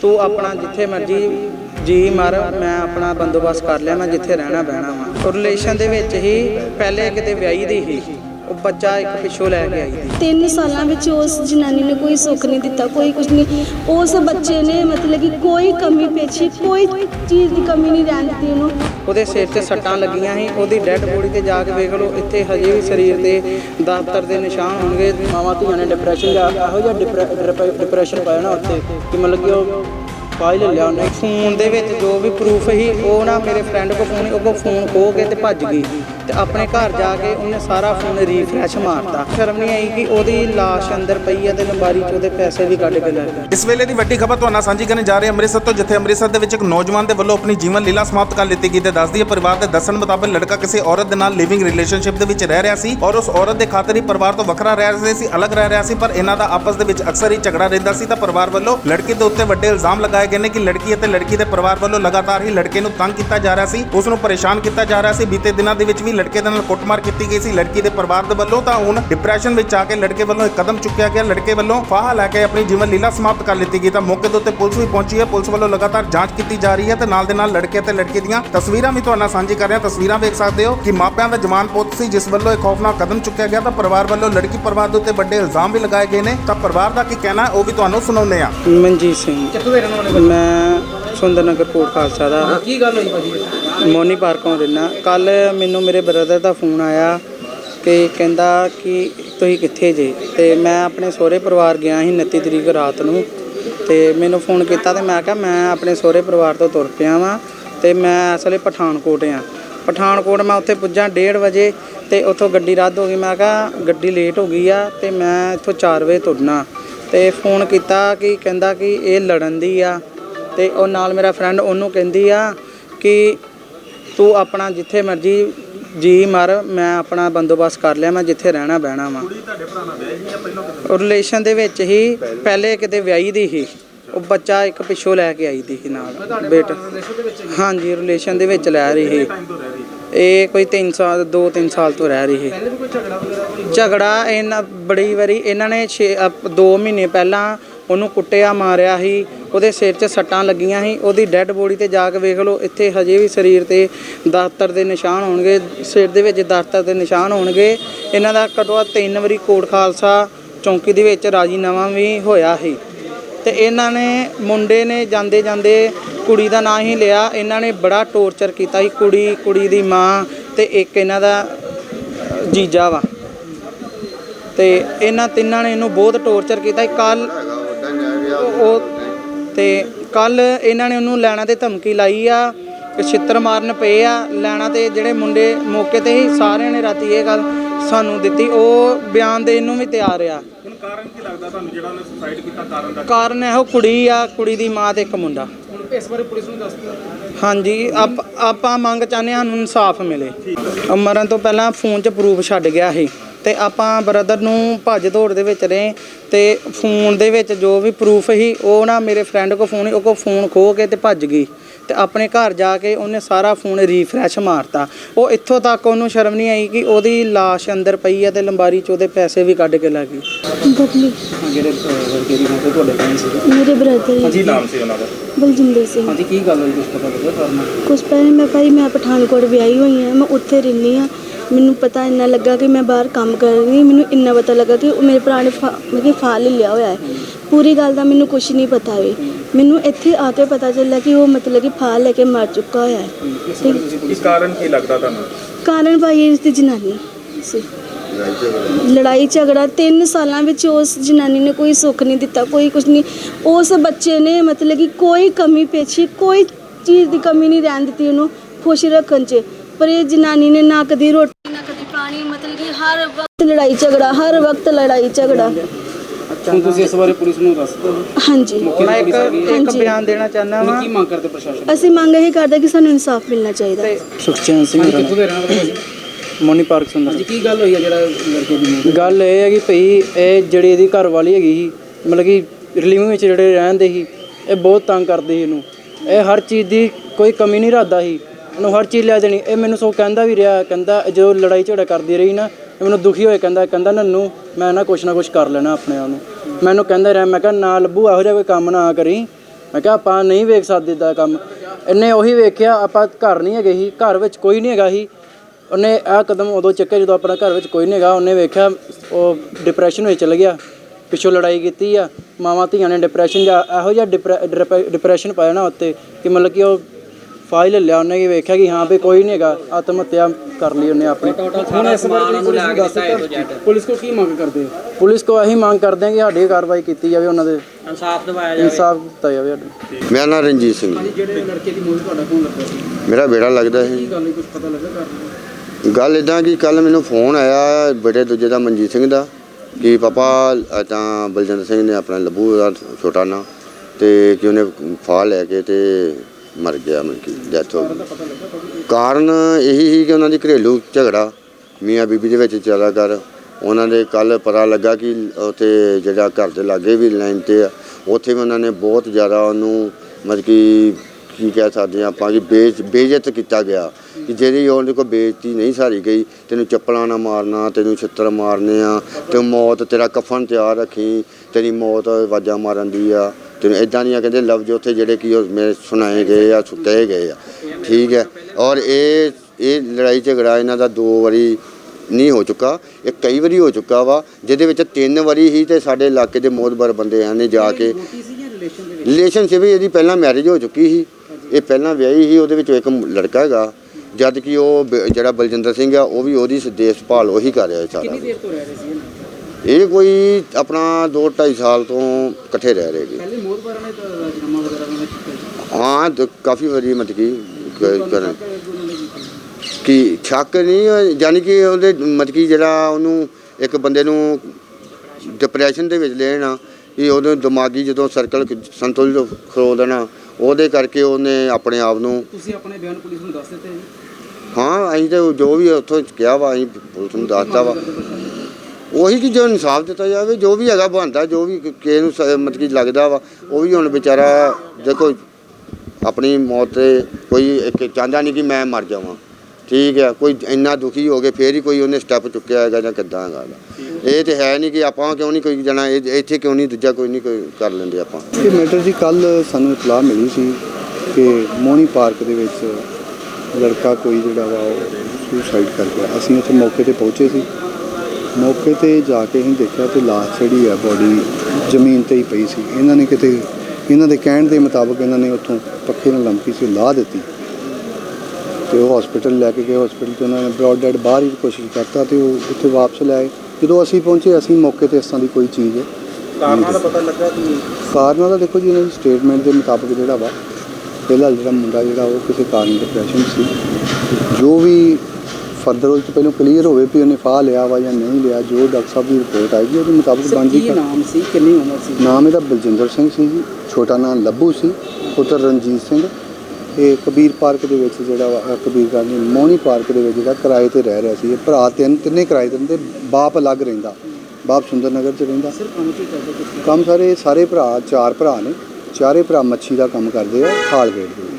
ਤੂੰ ਆਪਣਾ ਜਿੱਥੇ ਮਰਜ਼ੀ ਜੀ ਮਾਰ, ਮੈਂ ਆਪਣਾ ਬੰਦੋਬਸਤ ਕਰ ਲਿਆ, ਮੈਂ ਜਿੱਥੇ ਰਹਿਣਾ ਬਹਿਣਾ ਵਾ। ਰਿਲੇਸ਼ਨ ਦੇ ਵਿੱਚ ਹੀ ਪਹਿਲੇ ਕਿਤੇ ਵਿਆਹੀ ਦੀ ਹੀ ਉਹ ਬੱਚਾ ਇੱਕ ਪਿੱਛੋਂ ਲੈ ਕੇ ਆਈ ਸੀ। ਤਿੰਨ ਸਾਲਾਂ ਵਿੱਚ ਉਸ ਜਨਾਨੀ ਨੇ ਕੋਈ ਸੁੱਖ ਨਹੀਂ ਦਿੱਤਾ ਕੋਈ ਕੁਝ ਨਹੀਂ। ਉਸ ਬੱਚੇ ਨੇ ਮਤਲਬ ਕਿ ਕੋਈ ਕਮੀ ਪੇਛੀ ਕੋਈ ਚੀਜ਼ ਦੀ ਕਮੀ ਨਹੀਂ ਰਹਿਣ ਦਿੱਤੀ ਉਹਨੂੰ। ਉਹਦੇ ਸਿਰ ਤੇ ਸੱਟਾਂ ਲੱਗੀਆਂ ਸੀ ਉਹਦੀ ਡੈੱਡ ਬੋਡੀ ਤੇ ਜਾ ਕੇ ਵੇਖ ਲਓ ਇੱਥੇ ਹਜੇ ਵੀ ਸਰੀਰ ਤੇ ਦਾਤਰ ਦੇ ਨਿਸ਼ਾਨ ਹੋਣਗੇ। ਮਾਵਾਂ ਧੀਆਂ ਨੇ ਡਿਪਰੈਸ਼ਨ ਜਾਂ ਇਹੋ ਜਿਹਾ ਡਿਪਰੈਸ਼ਨ ਪਾਇਆ ਨਾ ਉੱਥੇ ਕਿ ਮਤਲਬ ਕਿ ਉਹ ਫਾਈਲ ਲਿਆ ਉਹਨੇ। ਫੋਨ ਦੇ ਵਿੱਚ ਜੋ ਵੀ ਪ੍ਰੂਫ ਸੀ ਉਹ ਨਾ ਮੇਰੇ ਫਰੈਂਡ ਕੋ ਫੋਨ ਉਹ ਕੋ ਫੋਨ ਖੋ ਕੇ ਤੇ ਭੱਜ ਗਈ। ਤੇ ਆਪਣੇ ਘਰ ਜਾ ਕੇ ਉਹਨੇ ਸਾਰਾ ਫੋਨ ਰੀਫਰੈਸ਼ ਮਾਰਤਾ। ਸ਼ਰਮ ਨਹੀਂ ਆਈ ਕਿ ਉਹਦੀ ਲਾਸ਼ ਅੰਦਰ ਪਈ ਹੈ ਤੇ ਲੰਬਾਰੀ ਚ ਉਹਦੇ ਪੈਸੇ ਵੀ ਕੱਢ ਕੇ ਲੈ ਗਏ। ਇਸ ਵੇਲੇ ਦੀ ਵੱਡੀ ਖਬਰ ਤੁਹਾਨੂੰ ਸਾਂਝੀ ਕਰਨ ਜਾ ਰਹੇ ਅੰਮ੍ਰਿਤਸਰ ਤੋਂ, ਜਿੱਥੇ ਅੰਮ੍ਰਿਤਸਰ ਦੇ ਵਿੱਚ ਇੱਕ ਨੌਜਵਾਨ ਦੇ ਵੱਲੋਂ ਆਪਣੀ ਜੀਵਨ ਲੀਲਾ ਸਮਾਪਤ ਕਰ ਲਿੱਤੀ ਗਈ ਤੇ ਦੱਸਦੀ ਹੈ ਪਰਿਵਾਰ ਦੇ ਦੱਸਣ ਮੁਤਾਬਕ ਲੜਕਾ ਕਿਸੇ ਔਰਤ ਦੇ ਨਾਲ ਲਿਵਿੰਗ ਰਿਲੇਸ਼ਨਸ਼ਿਪ ਦੇ ਵਿੱਚ ਰਹਿ ਰਿਹਾ ਸੀ ਔਰ ਉਸ ਔਰਤ ਦੇ ਖਾਤਰ ਹੀ ਪਰਿਵਾਰ ਤੋਂ ਵੱਖਰਾ ਰਹਿ ਰਿਹਾ ਸੀ, ਅਲੱਗ ਰਹਿ ਰਿਹਾ ਸੀ, ਪਰ ਇਹਨਾਂ ਦਾ ਆਪਸ ਦੇ ਵਿੱਚ ਅਕਸਰ ਹੀ ਝਗੜਾ ਰਹਿੰਦਾ ਸੀ ਤਾਂ ਪਰਿਵਾਰ ਵੱਲੋਂ ਲੜਕੀ ਦੇ ਉੱਤੇ ਵੱਡੇ ਇਲਜ਼ਾਮ ਲਗਾਏ ਗਏ ਨੇ ਕਿ ਲੜਕੀ ਅਤੇ ਲੜਕੀ ਦੇ ਪਰਿਵਾਰ ਵੱਲੋਂ ਲਗਾਤਾਰ ਹੀ ਲੜਕੇ ਨੂੰ ਤੰਗ ਕੀਤਾ ਜਾ ਰਿਹਾ ਸੀ, ਉਸ ਨੂੰ ਪਰੇਸ਼ਾਨ ਕੀਤਾ ਜਾ ਰਿਹਾ ਸੀ, ਬੀਤੇ ਦਿਨਾਂ ਦੇ ਵਿੱਚ ਵੀ ਲੜਕੇ ਦੇ ਨਾਲ ਕੁੱਟਮਾਰ ਕੀਤੀ ਗਈ ਸੀ। ਲੜਕੀ ਦੇ ਪਰਿਵਾਰ ਦੇ ਵੱਲੋਂ ਤਾਂ ਹੁਣ ਡਿਪਰੈਸ਼ਨ ਵਿੱਚ ਆ ਕੇ ਲੜਕੇ ਵੱਲੋਂ ਇੱਕ ਕਦਮ ਚੁੱਕਿਆ ਗਿਆ। ਲੜਕੇ ਵੱਲੋਂ ਫਾਹਾ ਲੈ ਕੇ ਆਪਣੀ ਜੀਵਨ ਲੀਲਾ ਸਮਾਪਤ ਕਰ ਲਿੱਤੀ ਗਈ। ਤਾਂ ਮੌਕੇ ਦੇ ਉੱਤੇ ਪੁਲਿਸ ਵੀ ਪਹੁੰਚੀ ਹੈ। ਪੁਲਿਸ ਵੱਲੋਂ ਲਗਾਤਾਰ ਜਾਂਚ ਕੀਤੀ ਜਾ ਰਹੀ ਹੈ ਤੇ ਨਾਲ ਦੇ ਨਾਲ ਲੜਕੇ ਤੇ ਲੜਕੀ ਦੀਆਂ ਤਸਵੀਰਾਂ ਵੀ ਤੁਹਾਨੂੰ ਨਾਲ ਸਾਂਝੀ ਕਰ ਰਹੇ। ਹਾਂ ਤਸਵੀਰਾਂ ਵੇਖ ਸਕਦੇ ਹੋ ਕਿ ਮਾਪਿਆਂ ਦਾ ਜਵਾਨ ਪੁੱਤ ਸੀ ਜਿਸ ਵੱਲੋਂ ਇੱਕ ਖੌਫਨਾਕ ਕਦਮ ਚੁੱਕਿਆ ਗਿਆ। ਤਾਂ ਪਰਿਵਾਰ ਵੱਲੋਂ ਲੜਕੀ ਪਰਿਵਾਰ ਦੇ ਉੱਤੇ ਵੱਡੇ ਇਲਜ਼ਾਮ ਵੀ ਲਗਾਏ ਗਏ ਨੇ। ਤਾਂ ਪਰਿਵਾਰ ਦਾ ਕੀ ਕਹਿਣਾ ਹੈ ਉਹ ਵੀ ਤੁਹਾਨੂੰ ਸੁਣਾਉਂਦੇ ਹਾਂ। ਮਨਜੀਤ ਸਿੰਘ। ਕਿੱਥੋਂ ਦੇ ਰਹਿਣ ਵਾਲੇ ਮੈਂ ਸੁੰਦਰ ਨਗਰ ਕੋਟ ਖਾਲਸਾ ਦਾ। ਕੀ ਗੱਲ ਹੋਈ ਭਾਜੀ? ਮੋਨੀ ਪਾਰਕੋਂ ਰਹਿਣਾ ਕੱਲ ਮੈਨੂੰ ਮੇਰੇ ਬ੍ਰਦਰ ਦਾ ਫੋਨ ਆਇਆ ਕਿ ਕਹਿੰਦਾ ਕਿ ਤੁਸੀਂ ਕਿੱਥੇ ਜੇ? ਤੇ ਮੈਂ ਆਪਣੇ ਸਹੁਰੇ ਪਰਿਵਾਰ ਗਿਆ ਸੀ 29 ਤਰੀਕ ਰਾਤ ਨੂੰ। ਤੇ ਮੈਨੂੰ ਫੋਨ ਕੀਤਾ ਤੇ ਮੈਂ ਕਿਹਾ, ਮੈਂ ਆਪਣੇ ਸਹੁਰੇ ਪਰਿਵਾਰ ਤੋਂ ਤੁਰ ਪਿਆ ਵਾਂ ਤੇ ਮੈਂ ਅਸਲੇ ਪਠਾਨਕੋਟ ਆ। ਪਠਾਨਕੋਟ ਮੈਂ ਉੱਥੇ ਪੁੱਜਾ 1:30 ਵਜੇ ਤੇ ਉੱਥੋਂ ਗੱਡੀ ਰੱਦ ਹੋ ਗਈ। ਮੈਂ ਕਿਹਾ, ਗੱਡੀ ਲੇਟ ਹੋ ਗਈ ਆ ਤੇ ਮੈਂ ਇੱਥੋਂ 4 ਵਜੇ ਤੁਰਨਾ। ਤੇ ਫੋਨ ਕੀਤਾ ਕਿ ਕਹਿੰਦਾ ਕਿ ਇਹ ਲੜਨ ਦੀ ਆ ਤੇ ਉਹ ਨਾਲ ਮੇਰਾ ਫਰੈਂਡ ਉਹਨੂੰ ਕਹਿੰਦੀ ਆ ਕਿ ਤੂੰ ਆਪਣਾ ਜਿੱਥੇ ਮਰਜ਼ੀ ਜੀ ਮਾਰ ਮੈਂ ਆਪਣਾ ਬੰਦੋਬਸਤ ਕਰ ਲਿਆ ਮੈਂ ਜਿੱਥੇ ਰਹਿਣਾ ਬਹਿਣਾ ਵਾ। ਰਿਲੇਸ਼ਨ ਦੇ ਵਿੱਚ ਹੀ ਪਹਿਲੇ ਕਿਤੇ ਵਿਆਹੀ ਦੀ ਸੀ। ਉਹ ਬੱਚਾ ਇੱਕ ਪਿੱਛੋਂ ਲੈ ਕੇ ਆਈ ਦੀ ਸੀ ਨਾਲ ਬੇਟਾ। ਹਾਂਜੀ ਰਿਲੇਸ਼ਨ ਦੇ ਵਿੱਚ ਲੈ ਰਹੀ ਸੀ। ਇਹ ਕੋਈ 3 ਸਾਲ 2-3 ਸਾਲ ਤੋਂ ਰਹਿ ਰਹੀ ਹੈ ਪਹਿਲੇ ਵੀ ਕੋਈ ਝਗੜਾ ਵਗੈਰਾ ਕੋਈ ਝਗੜਾ ਇਹਨਾਂ ਬੜੀ ਵਾਰੀ ਇਹਨਾਂ ਨੇ 6 2 ਮਹੀਨੇ ਪਹਿਲਾਂ ਉਹਨੂੰ ਕੁੱਟਿਆ, ਮਾਰਿਆ ਸੀ, ਉਹਦੇ ਸਿਰ 'ਚ ਸੱਟਾਂ ਲੱਗੀਆਂ ਸੀ, ਉਹਦੀ ਡੈੱਡ ਬੋਡੀ ਤੇ ਜਾ ਕੇ ਵੇਖ ਲਓ, ਇੱਥੇ ਹਜੇ ਵੀ ਸਰੀਰ ਤੇ ਦਾਤਰ ਦੇ ਨਿਸ਼ਾਨ ਹੋਣਗੇ, ਸਿਰ ਦੇ ਵਿੱਚ ਦਾਤਰ ਦੇ ਨਿਸ਼ਾਨ ਹੋਣਗੇ। ਇਹਨਾਂ ਦਾ ਘੱਟੋ ਘੱਟ ਤਿੰਨ ਵਾਰੀ ਕੋਟ ਖਾਲਸਾ ਚੌਂਕੀ ਦੇ ਵਿੱਚ ਰਾਜੀਨਾਮਾ ਵੀ ਹੋਇਆ ਸੀ। ਤੇ ਇਹਨਾਂ ਨੇ ਮੁੰਡੇ ਨੇ ਜਾਂਦੇ ਜਾਂਦੇ ਕੁੜੀ ਦਾ ਨਾਂ ਹੀ ਲਿਆ, ਇਹਨਾਂ ਨੇ ਬੜਾ ਟੌਰਚਰ ਕੀਤਾ ਸੀ, ਕੁੜੀ ਕੁੜੀ ਦੀ ਮਾਂ ਤੇ ਇੱਕ ਇਹਨਾਂ ਦਾ ਜੀਜਾ ਵਾ। ਤੇ ਇਹਨਾਂ ਤਿੰਨਾਂ ਨੇ ਇਹਨੂੰ ਬਹੁਤ ਟੌਰਚਰ ਕੀਤਾ ਕੱਲ ਉਹ ਤੇ ਕੱਲ ਇਹਨਾਂ ਨੇ ਉਹਨੂੰ ਲੈਣਾ ਤੇ ਧਮਕੀ ਲਾਈ ਆ ਕਿ ਛਿੱਤਰ ਮਾਰਨ ਪਏ ਆ। ਲੈਣਾ ਤੇ ਜਿਹੜੇ ਮੁੰਡੇ ਮੌਕੇ ਤੇ ਹੀ ਸਾਰਿਆਂ ਨੇ ਰਾਤੀ ਇਹ ਗੱਲ ਸਾਨੂੰ ਦਿੱਤੀ। ਉਹ ਬਿਆਨ ਦੇਣ ਨੂੰ ਵੀ ਤਿਆਰ ਆ। ਹੁਣ ਕਾਰਨ ਕੀ ਲੱਗਦਾ ਤੁਹਾਨੂੰ ਜਿਹੜਾ ਉਹਨੇ ਸੁਸਾਈਡ ਕੀਤਾ ਕਾਰਨ ਦਾ? ਕਾਰਨ ਇਹੋ ਕੁੜੀ ਆ ਕੁੜੀ ਦੀ ਮਾਂ ਤੇ ਇੱਕ ਮੁੰਡਾ। ਹੁਣ ਇਸ ਬਾਰੇ ਪੁਲਿਸ ਨੂੰ ਦੱਸ ਦਿਓ। ਹਾਂਜੀ ਆਪ ਆਪਾਂ ਮੰਗ ਚਾਹੁੰਦੇ ਹਾਂ ਸਾਨੂੰ ਇਨਸਾਫ ਮਿਲੇ। ਮਰਨ ਤੋਂ ਪਹਿਲਾਂ ਫੋਨ 'ਚ ਪ੍ਰੂਫ ਛੱਡ ਗਿਆ ਸੀ। ਤੇ ਆਪਾਂ ਬ੍ਰਦਰ ਨੂੰ ਭੱਜ ਦੌੜ ਦੇ ਵਿੱਚ ਰਹੇ ਤੇ ਫੋਨ ਦੇ ਵਿੱਚ ਜੋ ਵੀ ਪ੍ਰੂਫ ਸੀ ਉਹ ਨਾ ਮੇਰੇ ਫਰੈਂਡ ਕੋ ਫੋਨ ਉਹ ਕੋ ਫੋਨ ਖੋ ਕੇ ਤੇ ਭੱਜ ਗਈ ਤੇ ਆਪਣੇ ਘਰ ਜਾ ਕੇ ਉਹਨੇ ਸਾਰਾ ਫੋਨ ਰੀਫਰੈਸ਼ ਮਾਰਤਾ। ਉਹ ਇੱਥੋਂ ਤੱਕ ਉਹਨੂੰ ਸ਼ਰਮ ਨਹੀਂ ਆਈ ਕਿ ਉਹਦੀ ਲਾਸ਼ ਅੰਦਰ ਪਈ ਹੈ ਤੇ ਲੰਬਾਰੀ 'ਚ ਉਹਦੇ ਪੈਸੇ ਵੀ ਕੱਢ ਕੇ ਲੈ ਗਈ। ਬਬਲੀ। ਜਿਹੜੇ ਲੜਕੇ ਦੀ ਨਾਲ ਤੁਹਾਡੇ ਫਰੈਂਡ ਸੀ ਮੇਰੇ ਬ੍ਰਦਰ ਕੀ ਨਾਮ ਸੀ ਉਹਨਾਂ ਦਾ? ਬਲਜਿੰਦਰ ਸਿੰਘ। ਹਾਂਜੀ ਕੀ ਗੱਲ ਹੋਈ? ਕੁਝ ਪਤਾ ਲੱਗਾ ਤੁਹਾਨੂੰ ਕੁਝ ਪਹਿਲੇ ਮੈਂ ਭਾਈ ਮੈਂ ਪਠਾਨਕੋਟ ਵਿਆਹੀ ਹੋਈ ਹਾਂ ਮੈਂ ਉੱਥੇ ਰਹਿੰਦੀ ਹਾਂ। ਮੈਨੂੰ ਪਤਾ ਇੰਨਾ ਲੱਗਾ ਕਿ ਮੈਂ ਬਾਹਰ ਕੰਮ ਕਰ ਰਹੀ ਮੈਨੂੰ ਇੰਨਾ ਪਤਾ ਲੱਗਾ ਕਿ ਉਹ ਮੇਰੇ ਭਰਾ ਨੇ ਮਤਲਬ ਕਿ ਫਾਲ ਲਿਆ ਹੋਇਆ ਹੈ। ਪੂਰੀ ਗੱਲ ਦਾ ਮੈਨੂੰ ਕੁਝ ਨਹੀਂ ਪਤਾ ਵੇ। ਮੈਨੂੰ ਇੱਥੇ ਆ ਕੇ ਪਤਾ ਚੱਲਿਆ ਕਿ ਉਹ ਮਤਲਬ ਕਿ ਫਾਲ ਲੈ ਕੇ ਮਰ ਚੁੱਕਾ ਹੋਇਆ ਹੈ। ਇਸ ਕਾਰਨ ਕੀ ਲੱਗਦਾ ਤੁਹਾਨੂੰ? ਕਾਰਨ ਭਾਈ ਇਸ ਦੀ ਜਨਾਨੀ ਸੀ। ਲੜਾਈ ਝਗੜਾ 3 ਸਾਲਾਂ ਵਿੱਚ ਉਸ ਜਨਾਨੀ ਨੇ ਕੋਈ ਸੁੱਖ ਨਹੀਂ ਦਿੱਤਾ ਕੋਈ ਕੁਝ ਨਹੀਂ। ਉਸ ਬੱਚੇ ਨੇ ਮਤਲਬ ਕਿ ਕੋਈ ਕਮੀ ਪੇਛੀ ਕੋਈ ਚੀਜ਼ ਦੀ ਕਮੀ ਨਹੀਂ ਰਹਿਣ ਦਿੱਤੀ ਉਹਨੂੰ ਖੁਸ਼ ਰੱਖਣ 'ਚ। ਪਰ ਇਹ ਜਨਾਨੀ ਨੇ ਨਾ ਕਦੀ ਰੋਟੀ ਨਾ ਕਦੀ ਪਾਣੀ ਮਤਲਬ ਕਿ ਹਰ ਵਕਤ ਲੜਾਈ ਝਗੜਾ ਹਰ ਵਕਤ ਲੜਾਈ ਝਗੜਾ। ਹੁਣ ਤੁਸੀਂ ਇਸ ਬਾਰੇ ਪੁਲਿਸ ਨੂੰ ਦੱਸ ਦਿਓ ਹਾਂਜੀ। ਮੈਂ ਇੱਕ ਇੱਕ ਹਾਂਜੀ। ਬਿਆਨ ਦੇਣਾ ਚਾਹੁੰਦਾ ਹੁਣ ਵਾਂ। ਕੀ ਮੰਗ ਕਰਦੇ ਪ੍ਰਸ਼ਾਸਨ? ਅਸੀਂ ਮੰਗ ਇਹ ਕਰਦੇ ਕਿ ਸਾਨੂੰ ਇਨਸਾਫ ਮਿਲਣਾ ਚਾਹੀਦਾ। ਸੁਖਚੈਨ ਸਿੰਘ ਹਾਂਜੀ ਕਿੱਥੋਂ ਦੇ ਰਹਿਣ ਵਾਲੇ ਭਾਜੀ? ਮੋਨੀ ਪਾਰਕ ਸੁੰਦਰ। ਹਾਂਜੀ ਕੀ ਗੱਲ ਹੋਈ ਹੈ ਜਿਹੜਾ ਲੜਕੇ ਦੀ ਮੌਤ? ਗੱਲ ਇਹ ਹੈ ਕਿ ਭਈ ਇਹ ਜਿਹੜੀ ਇਹਦੀ ਘਰ ਵਾਲੀ ਹੈਗੀ ਸੀ ਮਤਲਬ ਕਿ ਰਿਲੀਵਿੰਗ ਵਿੱਚ ਜਿਹੜੇ ਰਹਿੰਦੇ ਸੀ ਇਹ ਬਹੁਤ ਤੰਗ ਕਰਦੇ ਸੀ ਇਹਨੂੰ। ਇਹ ਹਰ ਚੀਜ਼ ਦੀ ਕੋਈ ਕਮੀ ਨਹੀਂ ਰੱਖਦਾ ਸੀ। ਉਹਨੂੰ ਹਰ ਚੀਜ਼ ਲਿਆ ਦੇਣੀ। ਇਹ ਮੈਨੂੰ ਸੋ ਕਹਿੰਦਾ ਵੀ ਰਿਹਾ, ਕਹਿੰਦਾ ਜਦੋਂ ਲੜਾਈ ਝਗੜਾ ਕਰਦੀ ਰਹੀ ਨਾ, ਇਹ ਮੈਨੂੰ ਦੁਖੀ ਹੋਏ ਕਹਿੰਦਾ ਕਹਿੰਦਾ, ਨੰਨੂ, ਮੈਂ ਨਾ ਕੁਛ ਨਾ ਕੁਛ ਕਰ ਲੈਣਾ ਆਪਣੇ ਆਪ ਨੂੰ। ਮੈਨੂੰ ਕਹਿੰਦਾ ਰਿਹਾ, ਮੈਂ ਕਿਹਾ, ਨਾ ਲੱਭੂ, ਇਹੋ ਜਿਹਾ ਕੋਈ ਕੰਮ ਨਾ ਕਰੀ। ਮੈਂ ਕਿਹਾ, ਆਪਾਂ ਨਹੀਂ ਵੇਖ ਸਕਦੇ ਦਾ ਕੰਮ। ਇਹਨੇ ਉਹੀ ਵੇਖਿਆ, ਆਪਾਂ ਘਰ ਨਹੀਂ ਹੈਗੇ ਸੀ, ਘਰ ਵਿੱਚ ਕੋਈ ਨਹੀਂ ਹੈਗਾ ਸੀ। ਉਹਨੇ ਇਹ ਕਦਮ ਉਦੋਂ ਚੱਕਿਆ ਜਦੋਂ ਆਪਣਾ ਘਰ ਵਿੱਚ ਕੋਈ ਨਹੀਂ ਹੈਗਾ। ਉਹਨੇ ਵੇਖਿਆ, ਉਹ ਡਿਪਰੈਸ਼ਨ ਵਿੱਚ ਚਲ ਗਿਆ। ਪਿੱਛੋਂ ਲੜਾਈ ਕੀਤੀ ਆ। ਮਾਵਾਂ ਧੀਆਂ ਨੇ ਡਿਪਰੈਸ਼ਨ ਜਾਂ ਇਹੋ ਜਿਹਾ ਡਿਪਰੈਸ਼ਨ ਪਾਇਆ ਨਾ ਉੱਤੇ ਕਿ ਮਤਲਬ ਕਿ ਉਹ ਫਾਈਲ ਲਿਆ ਉਹਨੇ ਕਿ ਵੇਖਿਆ ਕਿ ਹਾਂ ਵੀ ਕੋਈ ਨਹੀਂ ਹੈਗਾ ਆਤਮ ਹੱਤਿਆ ਕਰ ਲਈ ਉਹਨੇ ਆਪਣੀ। ਹੁਣ ਇਸ ਵਾਰ ਪੁਲਿਸ ਨੂੰ ਦੱਸ ਦਿੱਤਾ ਪੁਲਿਸ ਕੋ ਕੀ ਮੰਗ ਕਰਦੇ ਹੋ? ਪੁਲਿਸ ਕੋ ਇਹੀ ਮੰਗ ਕਰਦੇ ਹਾਂ ਕਿ ਸਾਡੀ ਕਾਰਵਾਈ ਕੀਤੀ ਜਾਵੇ ਉਹਨਾਂ ਦੇ ਇਨਸਾਫ ਦਿਵਾਇਆ ਜਾਵੇ। ਇਨਸਾਫ ਦਿੱਤਾ ਜਾਵੇ ਸਾਡਾ। ਮੇਰਾ ਨਾਮ ਰਣਜੀਤ ਸਿੰਘ। ਜਿਹੜੇ ਲੜਕੇ ਦੀ ਮੌਤ ਤੁਹਾਡਾ ਕੌਣ ਲੱਗਾ ਸੀ? ਮੇਰਾ ਬੇੜਾ ਲੱਗਦਾ ਸੀ। ਕੀ ਗੱਲ ਕੁਝ ਪਤਾ ਲੱਗਾ ਕਾਰਨ ਗੱਲ ਇਦਾਂ ਕਿ ਕੱਲ ਮੈਨੂੰ ਫੋਨ ਆਇਆ ਬੇਟੇ ਦੂਜੇ ਦਾ ਮਨਜੀਤ ਸਿੰਘ ਦਾ ਕਿ ਪਾਪਾ ਤਾਂ ਬਲਜਿੰਦਰ ਸਿੰਘ ਨੇ ਆਪਣਾ ਲੱਭੂ ਦਾ ਛੋਟਾ ਨਾਂ ਤੇ ਕਿ ਉਹਨੇ ਫਾਹ ਲੈ ਕੇ ਤੇ ਮਰ ਗਿਆ, ਮਤਲਬ ਕਿ ਡੈਥ ਹੋ ਗਈ। ਕਾਰਨ ਇਹੀ ਸੀ ਕਿ ਉਹਨਾਂ ਦੀ ਘਰੇਲੂ ਝਗੜਾ ਮੀਆਂ ਬੀਬੀ ਦੇ ਵਿੱਚ ਚੱਲਾ ਕਰ। ਉਹਨਾਂ ਦੇ ਕੱਲ ਪਤਾ ਲੱਗਾ ਕਿ ਉੱਥੇ ਜਿਹੜਾ ਘਰ ਦੇ ਲਾਗੇ ਵੀ ਲਾਈਨ ਤੇ ਆ, ਉੱਥੇ ਵੀ ਉਹਨਾਂ ਨੇ ਬਹੁਤ ਜ਼ਿਆਦਾ ਉਹਨੂੰ ਮਤਲਬ ਕਿ ਕੀ ਕਹਿ ਸਕਦੇ ਹਾਂ ਆਪਾਂ ਕਿ ਬੇਇੱਜ਼ ਬੇਇੱਜ਼ਤ ਕੀਤਾ ਗਿਆ। ਕਿ ਜਿਹੜੀ ਉਹਦੇ ਕੋਲ ਬੇਇੱਜ਼ਤੀ ਨਹੀਂ ਸਾਰੀ ਗਈ, ਤੈਨੂੰ ਚੱਪਲਾਂ ਨਾ ਮਾਰਨਾ, ਤੈਨੂੰ ਛਿੱਤਰ ਮਾਰਨੇ ਆ, ਤੇ ਮੌਤ, ਤੇਰਾ ਕਫਨ ਤਿਆਰ ਰੱਖੀ, ਤੇਰੀ ਮੌਤ ਵਾਜਾਂ ਮਾਰਨ ਦੀ ਆ। ਤੈਨੂੰ ਇਦਾਂ ਦੀਆਂ ਕਹਿੰਦੇ ਲਫ਼ਜ਼ ਉੱਥੇ ਜਿਹੜੇ ਕਿ ਉਹ ਮੇਰੇ ਸੁਣਾਏ ਗਏ ਆ ਸੁ- ਕਹੇ ਗਏ ਆ। ਠੀਕ ਹੈ। ਔਰ ਇਹ ਇਹ ਲੜਾਈ ਝਗੜਾ ਇਹਨਾਂ ਦਾ ਦੋ ਵਾਰੀ ਨਹੀਂ ਹੋ ਚੁੱਕਾ ਇਹ ਕਈ ਵਾਰੀ ਹੋ ਚੁੱਕਾ ਵਾ ਜਿਹਦੇ ਵਿੱਚ ਤਿੰਨ ਵਾਰੀ ਹੀ ਤੇ ਸਾਡੇ ਇਲਾਕੇ ਦੇ ਮੋਦਬਰ ਬੰਦੇ ਹਨ ਨੇ ਜਾ ਕੇ। ਰਿਲੇਸ਼ਨਸ਼ਿਪ ਇਹਦੀ ਪਹਿਲਾਂ ਮੈਰਿਜ ਹੋ ਚੁੱਕੀ ਸੀ। ਇਹ ਪਹਿਲਾਂ ਵਿਆਹੀ ਸੀ ਉਹਦੇ ਵਿੱਚ ਇੱਕ ਲੜਕਾ ਹੈਗਾ। ਜਦ ਕਿ ਉਹ ਜਿਹੜਾ ਬਲਜਿੰਦਰ ਸਿੰਘ ਆ ਉਹ ਵੀ ਉਹਦੀ ਦੇਸ਼ ਭਾਲ ਉਹੀ ਕਰ ਰਿਹਾ ਸਾਰਾ। ਕਿੰਨੀ ਦੇਰ ਤੋਂ ਰਹਿ ਰਹੇ ਸੀ ਇਹ? ਇਹ ਕੋਈ ਆਪਣਾ 2 2.5 ਸਾਲ ਤੋਂ ਇਕੱਠੇ ਰਹਿ ਰਹੇ ਜੀ। ਪਹਿਲੇ ਮੌਤ ਬਾਰੇ ਰਾਜਨਾਮਾ ਵਗੈਰਾ ਕੀਤਾ ਹਾਂ ਤੇ ਕਾਫੀ ਵਾਰੀ ਮਤਲਬ ਕਿ ਕਰਨ। ਕਿ ਉਹਨਾਂ ਨੇ ਕੀਤਾ ਕਿ ਸ਼ੱਕ ਨਹੀਂ ਯਾਨੀ ਕਿ ਉਹਦੇ ਮਤਲਬ ਕਿ ਜਿਹੜਾ ਉਹਨੂੰ ਇੱਕ ਬੰਦੇ ਨੂੰ ਡਿਪਰੈਸ਼ਨ ਦੇ ਵਿੱਚ ਲੈਣਾ ਕਿ ਉਹਦੇ ਦਿਮਾਗੀ ਜਦੋਂ ਸਰਕਲ ਸੰਤੁਲਿਤ ਖਰੋ ਦੇਣਾ ਉਹਦੇ ਕਰਕੇ ਉਹਨੇ ਆਪਣੇ ਆਪ ਨੂੰ ਤੁਸੀਂ ਆਪਣੇ ਬਿਆਨ ਪੁਲਿਸ ਨੂੰ ਦੱਸ ਦਿੱਤੇ ਹਾਂ ਅਸੀਂ ਤੇ ਜੋ ਵੀ ਉੱਥੋਂ ਕਿਹਾ ਵਾ ਅਸੀਂ ਪੁਲਿਸ ਨੂੰ ਦੱਸਤਾ ਵਾ। ਉਹੀ ਕਿ ਜੋ ਇਨਸਾਫ ਦਿੱਤਾ ਜਾਵੇ, ਜੋ ਵੀ ਹੈਗਾ ਬਣਦਾ, ਜੋ ਵੀ ਕਿਸੇ ਨੂੰ ਸ- ਮਤਲਬ ਕਿ ਲੱਗਦਾ ਵਾ, ਉਹ ਵੀ ਹੁਣ ਵਿਚਾਰਾ ਦੇਖੋ, ਆਪਣੀ ਮੌਤ ਤੇ ਕੋਈ ਇੱਕ ਚਾਹੁੰਦਾ ਨਹੀਂ ਕਿ ਮੈਂ ਮਰ ਜਾਵਾਂ। ਠੀਕ ਹੈ ਕੋਈ ਇੰਨਾ ਦੁਖੀ ਹੋ ਕੇ ਫੇਰ ਹੀ ਕੋਈ ਉਹਨੇ ਸਟੈਪ ਚੁੱਕਿਆ ਹੈਗਾ ਜਾਂ ਕਿੱਦਾਂ ਹੈਗਾ ਗਾ। ਇਹ ਤੇ ਹੈ ਨਹੀਂ ਕਿ ਆਪਾਂ ਕਿਉਂ ਨਹੀਂ ਕੋਈ ਜਣਾ, ਇਹ- ਇੱਥੇ ਕਿਉਂ ਨਹੀਂ ਦੂਜਾ ਕੋਈ ਨਹੀਂ ਕੋਈ ਕਰ ਲੈਂਦੇ ਆਪਾਂ। ਇਹ ਮੈਟਰ ਜੀ ਕੱਲ ਸਾਨੂੰ ਇਤਲਾਹ ਮਿਲੀ ਸੀ ਕਿ ਮੋਹਣੀ ਪਾਰਕ ਦੇ ਵਿੱਚ ਲੜਕਾ ਕੋਈ ਜਿਹੜਾ ਵਾ, ਉਹ ਸੁਸਾਈਡ ਕਰ ਗਿਆ। ਅਸੀਂ ਉੱਥੇ ਮੌਕੇ ਤੇ ਪਹੁੰਚੇ ਸੀ। ਮੌਕੇ ਤੇ ਜਾ ਕੇ ਅਸੀਂ ਦੇਖਿਆ ਤੇ ਲਾਸ਼ ਜਿਹੜੀ ਆ ਬੋਡੀ ਜ਼ਮੀਨ ਤੇ ਹੀ ਪਈ ਸੀ। ਇਹਨਾਂ ਨੇ ਕਿਤੇ ਇਹਨਾਂ ਦੇ ਕਹਿਣ ਦੇ ਮੁਤਾਬਕ ਇਹਨਾਂ ਨੇ ਉੱਥੋਂ ਪੱਖੇ ਨਾਲ ਲੰਮਕੀ ਸੀ ਲਾਹ ਦਿੱਤੀ। ਤੇ ਉਹ ਹਸਪੀਟਲ ਲੈ ਕੇ ਗਏ ਹਸਪੀਟਲ ਤੋਂ ਉਹਨਾਂ ਨੇ ਬ੍ਰੌਡ ਡੈਡ ਬਾਹਰ ਹੀ ਕੋਸ਼ਿਸ਼ ਕਰਤਾ ਤੇ ਉਹ ਉੱਥੇ ਵਾਪਸ ਲੈ ਆਏ। ਜਦੋਂ ਅਸੀਂ ਪਹੁੰਚੇ ਅਸੀਂ ਮੌਕੇ ਤੇ ਇਸ ਤਰ੍ਹਾਂ ਦੀ ਕੋਈ ਚੀਜ਼ ਕਾਰਨਾਂ ਦਾ ਪਤਾ ਲੱਗਾ ਕਿ ਕਾਰਨਾਂ ਦਾ ਦੇਖੋ ਜੀ ਇਹਨਾਂ ਦੀ ਸਟੇਟਮੈਂਟ ਦੇ ਮੁਤਾਬਕ ਜਿਹੜਾ ਵਾ ਪਹਿਲਾ ਜਿਹੜਾ ਮੁੰਡਾ ਜਿਹੜਾ ਉਹ ਕਿਸੇ ਕਾਰਨ ਡਿਪਰੈਸ਼ਨ ਸੀ। ਜੋ ਵੀ ਫਰਦਰ ਉਹ ਤੋਂ ਪਹਿਲਾਂ ਕਲੀਅਰ ਹੋਵੇ ਵੀ ਉਹਨੇ ਫਾਹ ਲਿਆ ਵਾ ਜਾਂ ਨਹੀਂ ਲਿਆ ਜੋ ਡਾਕਟਰ ਸਾਹਿਬ ਦੀ ਰਿਪੋਰਟ ਆਏਗੀ ਉਹਦੇ ਮੁਤਾਬਕ ਬਣਦੀ ਕੀ ਨਾਮ ਸੀ? ਕਿੰਨੀ ਉਮਰ ਸੀ? ਨਾਮ ਇਹਦਾ ਬਲਜਿੰਦਰ ਸਿੰਘ ਸੀ ਜੀ ਛੋਟਾ ਨਾਮ ਲੱਭੂ ਸੀ ਪੁੱਤਰ ਰਣਜੀਤ ਸਿੰਘ। ਇਹ ਕਬੀਰ ਪਾਰਕ ਦੇ ਵਿੱਚ ਜਿਹੜਾ ਕਬੀਰ ਗਾਰਡਨ ਮੋਹਣੀ ਪਾਰਕ ਦੇ ਵਿੱਚ ਜਿਹੜਾ ਕਿਰਾਏ ਤੇ ਰਹਿ ਰਿਹਾ ਸੀ। ਇਹ ਭਰਾ ਤਿੰਨ ਤਿੰਨੇ ਕਿਰਾਏ ਤੇ ਰਹਿੰਦੇ ਬਾਪ ਅਲੱਗ ਰਹਿੰਦਾ ਬਾਪ ਸੁੰਦਰ ਨਗਰ 'ਚ ਰਹਿੰਦਾ। ਕੰਮ ਸਾਰੇ ਸਾਰੇ ਭਰਾ ਚਾਰ ਭਰਾ ਨੇ। ਚਾਰੇ ਭਰਾ ਮੱਛੀ ਦਾ ਕੰਮ ਕਰਦੇ ਆ ਖਾਲਗੇਟ ਦੇ ਵਿੱਚ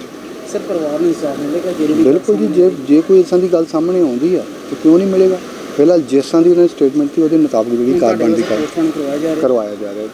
ਸਰ ਪਰਿਵਾਰ ਨੂੰ ਇਨਸਾਫ ਮਿਲੇਗਾ ਜਿਹੜੀ ਬਿਲਕੁਲ ਜੀ ਜੇ ਜੇ ਕੋਈ ਇਸ ਦੀ ਗੱਲ ਸਾਹਮਣੇ ਆਉਂਦੀ ਆ ਤਾਂ ਕਿਉਂ ਨਹੀਂ ਮਿਲੇਗਾ? ਫਿਲਹਾਲ ਜਿਸ ਦੀ ਉਹਨਾਂ ਸਟੇਟਮੈਂਟ ਸੀ ਉਹਦੇ ਮੁਤਾਬਕ ਜਿਹੜੀ ਕਾਰਵਾਈ ਦੀ ਕਰ ਕਰਵਾਇਆ ਜਾ ਰਿਹਾ। ਕਰਵਾਇਆ ਜਾ ਰਿਹਾ।